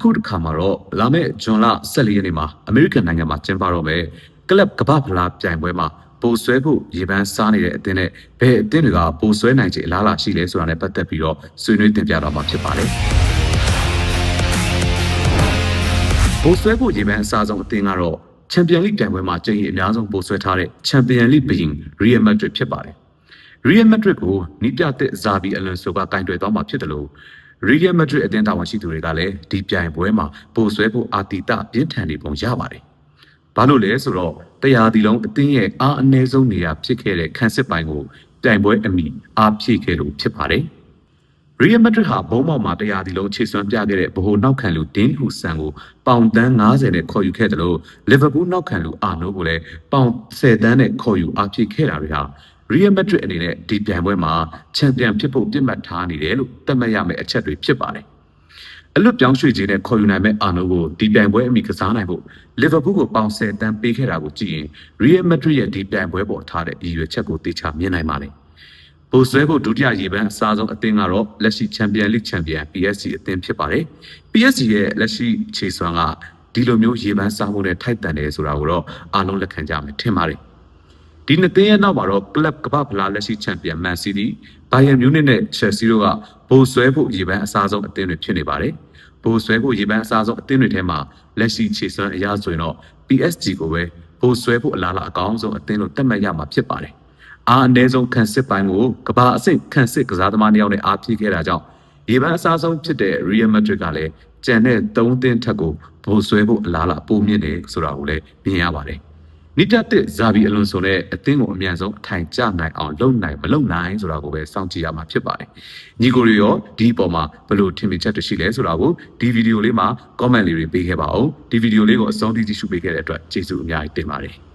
ခုတစ်ခါမှာတော့လာမယ့်ဇွန်လ14ရက်နေ့မှာအမေရိကန်နိုင်ငံမှာကျင်းပတော့မယ်ကလပ်ကမ္ဘာဖလားပြိုင်ပွဲမှာပိုဆွဲဖို့ရေပန်းစားနေတဲ့အသင်းနဲ့ဘယ်အသင်းတွေကပိုဆွဲနိုင်ခြေအလားအလာရှိလဲဆိုတာနဲ့ပတ်သက်ပြီးတော့ဆွေးနွေးတင်ပြတော့မှာဖြစ်ပါတယ်ပိုဆွဲဖို့ရေပန်းအစားဆုံးအသင်းကတော့ချန်ပီယံလိပြိုင်ပွဲမှာကျင်းရီအများဆုံးပိုဆွဲထားတဲ့ချန်ပီယံလိဘရင်ရီယယ်မက်ဒရစ်ဖြစ်ပါတယ်ရီယယ်မက်ဒရစ်ကိုနီးပြတဲ့ဇာဘီအလွန်ဆိုကကင်တွယ်သွားမှာဖြစ်တယ်လို့ ရီယယ်မက်ဒရစ်အသင်းတာဝန်ရှိသူတွေကလည်းဒီပြိုင်ပွဲမှာပိုဆွဲဖို့အာတီတပြင်းထန်နေပုံရပါတယ်။ဘာလို့လဲဆိုတော့တရားဒီလုံးအသင်းရဲ့အားအနည်းဆုံးနေရာဖြစ်ခဲ့တဲ့ခန်းစစ်ပိုင်းကိုပြိုင်ပွဲအမိအားဖြည့်ခဲ့လို့ဖြစ်ပါတယ်။ရီယယ်မက်ဒရစ်ဟာဘုံမောက်မှာတရားဒီလုံးခြေစွမ်းပြခဲ့တဲ့ဗဟိုနောက်ခံလူဒင်းဟူဆန်ကိုပေါင်တန်း90နဲ့ခေါ်ယူခဲ့တယ်လို့လီဗာပူးနောက်ခံလူအာနိုကိုလည်းပေါင်10တန်းနဲ့ခေါ်ယူအားဖြည့်ခဲ့တာတွေဟာ ရီယယ်မက်ဒရစ်အနေနဲ့ဒီပြိုင်ပွဲမှာချန်ပီယံဖြစ်ဖို့ပြစ်မှတ်ထားနေတယ်လို့သတ်မှတ်ရမယ့်အချက်တွေဖြစ်ပါတယ်။အလွတ်ပြောင်းရွှေ့ခြင်းနဲ့ခေါ်ယူနိုင်မဲ့အာနိုကိုဒီပြိုင်ပွဲအမိကစားနိုင်ဖို့လီဗာပူးကိုပေါင်10တန်းပေးခဲ့တာကိုကြည့်ရင်ရီယယ်မက်ဒရစ်ရဲ့ဒီပြိုင်ပွဲပေါ်ထားတဲ့ရည်ရွယ်ချက်ကိုသိချမြင်နိုင်ပါတယ်။ပိုဆွဲဖို့ဒုတိယရေပန်းအစားဆုံးအသင်းကတော့လက်ရှိချန်ပီယံလိချန်ပီယံ PSG အသင်းဖြစ်ပါတယ်။ PSG ရဲ့လက်ရှိခြေစွမ်းကဒီလိုမျိုးရေပန်းစားမှုနဲ့ထိုက်တန်တယ်ဆိုတာကိုတော့အားလုံးလက်ခံကြမယ်ထင်ပါတယ်။ ဒီနှစ်သင်းရဲ့နောက်မှာတော့ကလပ်ကမ္ဘာဖလားလက်ရှိချန်ပီယံမန်စီးတီးဘိုင်ယန်မြူးနစ်နဲ့ချက်စီတို့ကဘိုဆွဲဖို့ရေပန်းအစားဆုံးအသင်းတွေဖြစ်နေပါတယ်။ဘိုဆွဲဖို့ရေပန်းအစားဆုံးအသင်းတွေထဲမှာလက်ရှိခြေစွမ်းအရဆိုရင်တော့ PSG ကိုပဲဘိုဆွဲဖို့အလားအလာအကောင်းဆုံးအသင်းလို့သတ်မှတ်ရမှာဖြစ်ပါတယ်။အားအနည်းဆုံးခံစစ်ပိုင်းကိုကမ္ဘာအဆင့်ခံစစ်ကစားသမားနှစ်ယောက်နဲ့အားဖြည့်ခဲ့တာကြောင့်ရေပန်းအစားဆုံးဖြစ်တဲ့ Real Madrid ကလည်းကြံတဲ့၃သင်းထက်ကိုဘိုဆွဲဖို့အလားအလာပိုမြင့်တယ်ဆိုတာကိုလည်းမြင်ရပါတယ်။ နိတတစ်ဇာဘီအလွန်ဆိုတဲ့အသင်းကိုအမြန်ဆုံးအထိုင်ကျနိုင်အောင်လုပ်နိုင်မလုပ်နိုင်ဆိုတာကိုပဲစောင့်ကြည့်ရမှာဖြစ်ပါတယ်။ညီကိုတွေရောဒီအပေါ်မှာဘယ်လိုထင်မြင်ချက်တွေရှိလဲဆိုတာကိုဒီဗီဒီယိုလေးမှာ comment လေးတွေပေးခဲ့ပါဦး။ဒီဗီဒီယိုလေးကိုအဆုံးထိကြည့်ရှုပေးခဲ့တဲ့အတွက်ကျေးဇူးအများကြီးတင်ပါတယ်။